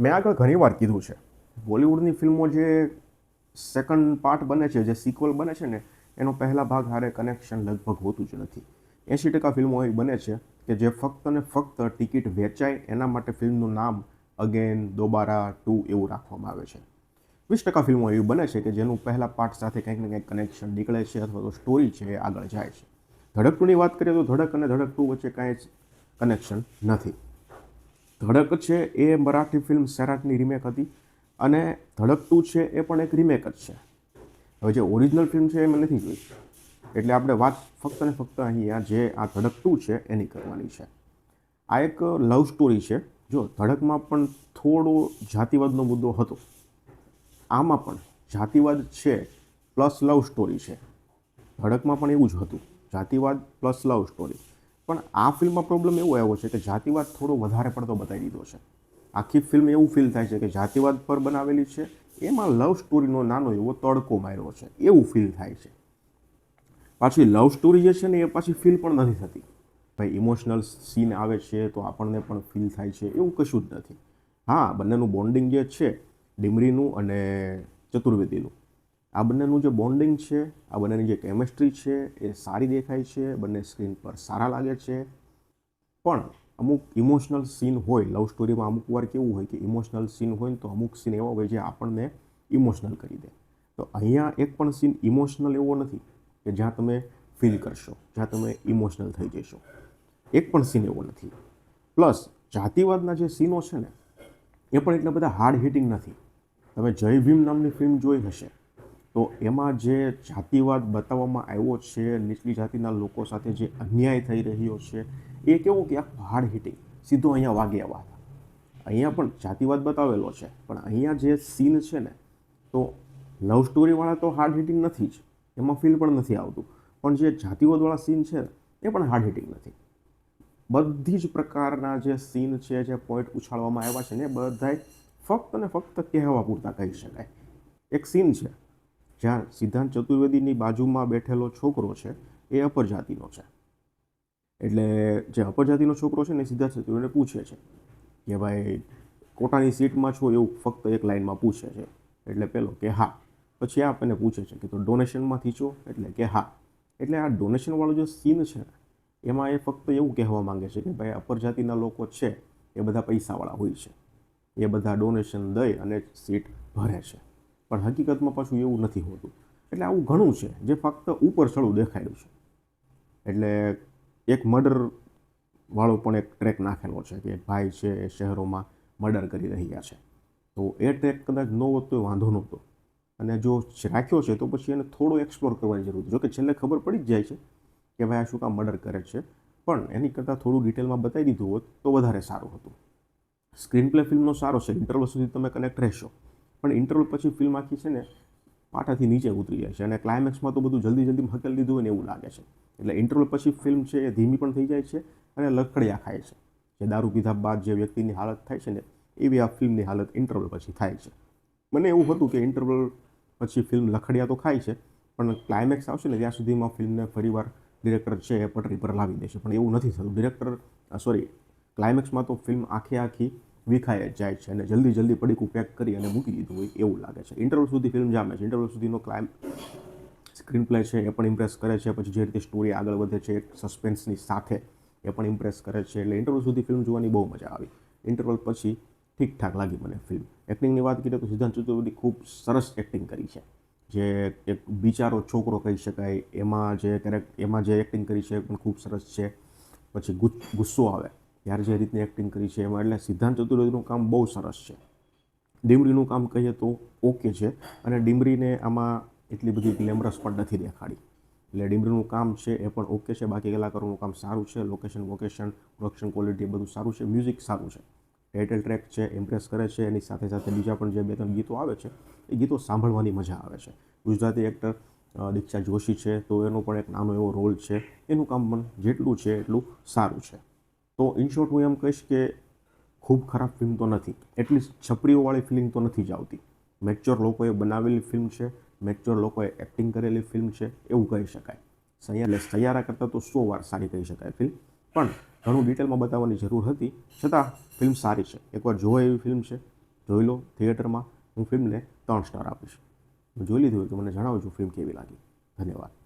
મેં આગળ ઘણીવાર કીધું છે. બોલિવૂડની ફિલ્મો જે સેકન્ડ પાર્ટ બને છે, જે સિક્વલ બને છે ને, એનો પહેલા ભાગ હારે કનેક્શન લગભગ હોતું જ નથી. એંશી ટકા ફિલ્મો એવી બને છે કે જે ફક્ત ને ફક્ત ટિકિટ વેચાય, એના માટે ફિલ્મનું નામ અગેન દોબારા ટુ એવું રાખવામાં આવે છે. વીસ ટકા ફિલ્મો એવી બને છે કે જેનું પહેલા પાર્ટ સાથે કંઈક ને કંઈક કનેક્શન નીકળે છે અથવા તો સ્ટોરી છે એ આગળ જાય છે. ધડક ટુની વાત કરીએ તો ધડક અને ધડક ટુ વચ્ચે કાંઈ જ કનેક્શન નથી. ધડક છે એ મરાઠી ફિલ્મ સૈરાટની રીમેક હતી અને ધડક ટુ છે એ પણ એક રીમેક જ છે. હવે જે ઓરિજિનલ ફિલ્મ છે એ મેં નથી જોઈ. એટલે આપણે વાત ફક્ત ને ફક્ત અહીંયા જે આ ધડક ટુ છે એની કરવાની છે. આ એક લવ સ્ટોરી છે. જો ધડકમાં પણ થોડો જાતિવાદનો મુદ્દો હતો. આમાં પણ જાતિવાદ છે પ્લસ લવ સ્ટોરી છે. ધડકમાં પણ એવું જ હતું. જાતિવાદ પ્લસ લવ સ્ટોરી પણ આ ફિલ્મમાં પ્રોબ્લેમ એવો આવ્યો છે કે જાતિવાદ થોડો વધારે પડતો બતાવી દીધો છે. આખી ફિલ્મ એવું ફીલ થાય છે કે જાતિવાદ પર બનાવેલી છે. એમાં લવ સ્ટોરીનો નાનો એવો તડકો માર્યો છે. એવું ફીલ થાય છે. પાછી લવ સ્ટોરી જે છે ને એ પાછી ફીલ પણ નથી થતી. ભાઈ ઇમોશનલ સીન આવે છે તો આપણને પણ ફીલ થાય છે. એવું કશું જ નથી. હા, બંનેનું બોન્ડિંગ જે છે, ડિમરીનું અને ચતુર્વેદીનું. આ બંનેનું જે બોન્ડિંગ છે, આ બંનેની જે કેમેસ્ટ્રી છે, એ સારી દેખાય છે, બંને સ્ક્રીન પર સારા લાગે છે. પણ અમુક ઇમોશનલ સીન હોય લવ સ્ટોરીમાં અમુક વાર કેવું હોય કે ઇમોશનલ સીન હોય તો અમુક સીન એવા હોય જે આપણને ઇમોશનલ કરી દે. તો અહીંયા એક પણ સીન ઇમોશનલ એવો નથી કે જ્યાં તમે ફીલ કરશો, જ્યાં તમે ઇમોશનલ થઈ જશો. એક પણ સીન એવો નથી. પ્લસ જાતિવાદના જે સીનો છે ને, એ પણ એટલા બધા હાર્ડ હિટિંગ નથી. તમે જય ભીમ નામની ફિલ્મ જોઈ હશે. તો એમાં જે જાતિવાદ બતાવવામાં આવ્યો છે, નીચલી જાતિના લોકો સાથે જે અન્યાય થઈ રહ્યો છે, એ કેવું કે આ હાર્ડ હિટિંગ સીધો અહીંયા વાગે હતા. અહીંયા પણ જાતિવાદ બતાવેલો છે, પણ અહીંયા જે સીન છે ને, તો લવ સ્ટોરીવાળા તો હાર્ડ હિટિંગ નથી જ. એમાં ફીલ પણ નથી આવતું. પણ જે જાતિવાદવાળા સીન છે એ પણ હાર્ડ હિટિંગ નથી. બધી જ પ્રકારના જે સીન છે, જે પોઈન્ટ ઉછાળવામાં આવ્યા છે ને બધાય ફક્ત ને ફક્ત કહેવા પૂરતા કહી શકાય. એક સીન છે જ્યાં સિદ્ધાંત ચતુર્વેદીની બાજુમાં બેઠેલો છોકરો છે, એ અપર જાતિનો છે. એટલે જે અપર જાતિનો છોકરો છે ને સિદ્ધાર્થ ચતુર્વેદીને પૂછે છે કે ભાઈ, કોટાની સીટમાં છો? એવું ફક્ત એક લાઇનમાં પૂછે છે. એટલે પેલો કે, હા. પછી આ આપણને પૂછે છે કે, તો ડોનેશનમાંથી છો? એટલે કે, હા. એટલે આ ડોનેશનવાળો જે સીન છે એમાં એ ફક્ત એવું કહેવા માંગે છે કે, ભાઈ અપર જાતિના લોકો છે, એ બધા પૈસાવાળા હોય છે. એ બધા ડોનેશન દઈ અને સીટ ભરે છે. પણ હકીકતમાં પાછું એવું નથી હોતું. એટલે આવું ઘણું છે, જે ફક્ત ઉપર સળું દેખાડ્યું છે. એટલે એક મર્ડર વાળો પણ એક ટ્રેક નાખેલો છે કે ભાઈ છે એ શહેરોમાં મર્ડર કરી રહ્યા છે. તો એ ટ્રેક કદાચ ન હોત તો વાંધો નહોતો. અને જો રાખ્યો છે તો પછી એને થોડો એક્સપ્લોર કરવાની જરૂર છે. જો કે છેલ્લે ખબર પડી જ જાય છે કે ભાઈ આ શું કામ મર્ડર કરે છે. પણ એની કરતાં થોડું ડિટેલમાં બતાવી દીધું હોત તો વધારે સારું હતું. સ્ક્રીન પ્લે ફિલ્મનો સારો છે. ઇન્ટરવલ સુધી તમે કનેક્ટ રહેશો. પણ ઇન્ટરવલ પછી ફિલ્મ આખી છે ને પાટાથી નીચે ઉતરી જાય છે અને ક્લાઇમેક્સમાં તો બધું જલ્દી જલ્દી હકેલ દીધું હોય ને એવું લાગે છે. એટલે ઇન્ટરવલ પછી ફિલ્મ છે એ ધીમી પણ થઈ જાય છે અને લકડિયા ખાય છે. જે દારૂ પીધા બાદ જે વ્યક્તિની હાલત થાય છે ને એવી આ ફિલ્મની હાલત ઇન્ટરવલ પછી થાય છે. મને એવું હતું કે ઇન્ટરવલ પછી ફિલ્મ લખડિયા તો ખાય છે, પણ ક્લાઇમેક્સ આવશે ને ત્યાં સુધીમાં ફિલ્મને ફરીવાર ડિરેક્ટર છે એ પટરી પર લાવી દેશે. પણ એવું નથી થતું. ડિરેક્ટર સોરી ક્લાઇમેક્સમાં તો ફિલ્મ આખી આખી વિખાય જ જાય છે અને જલ્દી જલ્દી પડીકું પેક કરી અને મૂકી દીધું હોય એવું લાગે છે. ઇન્ટરવલ સુધી ફિલ્મ જામે છે. ઇન્ટરવલ સુધીનો ક્લાઇમ સ્ક્રીન પ્લે છે, એ પણ ઇમ્પ્રેસ કરે છે. પછી જે રીતે સ્ટોરી આગળ વધે છે, એક સસ્પેન્સની સાથે એ પણ ઇમ્પ્રેસ કરે છે. એટલે ઇન્ટરવલ સુધી ફિલ્મ જોવાની બહુ મજા આવી. ઇન્ટરવલ પછી ઠીકઠાક લાગી મને ફિલ્મ એક્ટિંગની વાત કરીએ તો સિદ્ધાંત ચતુર્વેદી ખૂબ સરસ એક્ટિંગ કરી છે. જે એક બિચારો છોકરો કહી શકાય, એમાં જે કેરેક્ટ એમાં જે એક્ટિંગ કરી છે એ પણ ખૂબ સરસ છે. પછી ગુસ્સો આવે. ત્યારે જે રીતની એક્ટિંગ કરી છે એમાં, એટલે સિદ્ધાંત ચતુર્વેદીનું કામ બહુ સરસ છે. ડીમરીનું કામ કહીએ તો ઓકે છે, અને ડીમરીને આમાં એટલી બધી ગ્લેમરસ પણ નથી દેખાડી. એટલે ડીમરીનું કામ છે એ પણ ઓકે છે, બાકી કલાકારોનું કામ સારું છે લોકેશન વોકેશન પ્રોડક્શન ક્વોલિટી બધું સારું છે મ્યુઝિક સારું છે. ટાઇટલ ટ્રેક છે ઇમ્પ્રેસ કરે છે, એની સાથે સાથે બીજા પણ જે બે ત્રણ ગીતો આવે છે, એ ગીતો સાંભળવાની મજા આવે છે. ગુજરાતી એક્ટર દીક્ષા જોશી છે, તો એનો પણ એક નાનો એવો રોલ છે. એનું કામ પણ જેટલું છે એટલું સારું છે. તો ઇન શોર્ટ હું એમ કહીશ કે ખૂબ ખરાબ ફિલ્મ તો નથી. એટલીસ્ટ છપરીઓવાળી ફિલ્મ તો નથી જ આવતી. મેચ્યોર લોકોએ બનાવેલી ફિલ્મ છે મેચ્યોર લોકોએ એક્ટિંગ કરેલી ફિલ્મ છે, એવું કહી શકાય. સૈયા એટલે સૈયારા કરતાં તો સો વાર સારી કહી શકાય ફિલ્મ પણ ઘણું ડિટેલમાં બતાવવાની જરૂર હતી. છતાં ફિલ્મ સારી છે. એકવાર જોવા એવી ફિલ્મ છે. જોઈ લો થિયેટરમાં હું ફિલ્મને ત્રણ સ્ટાર આપીશ. જોઈ લીધી હોય તો મને જણાવજો ફિલ્મ કેવી લાગી. ધન્યવાદ.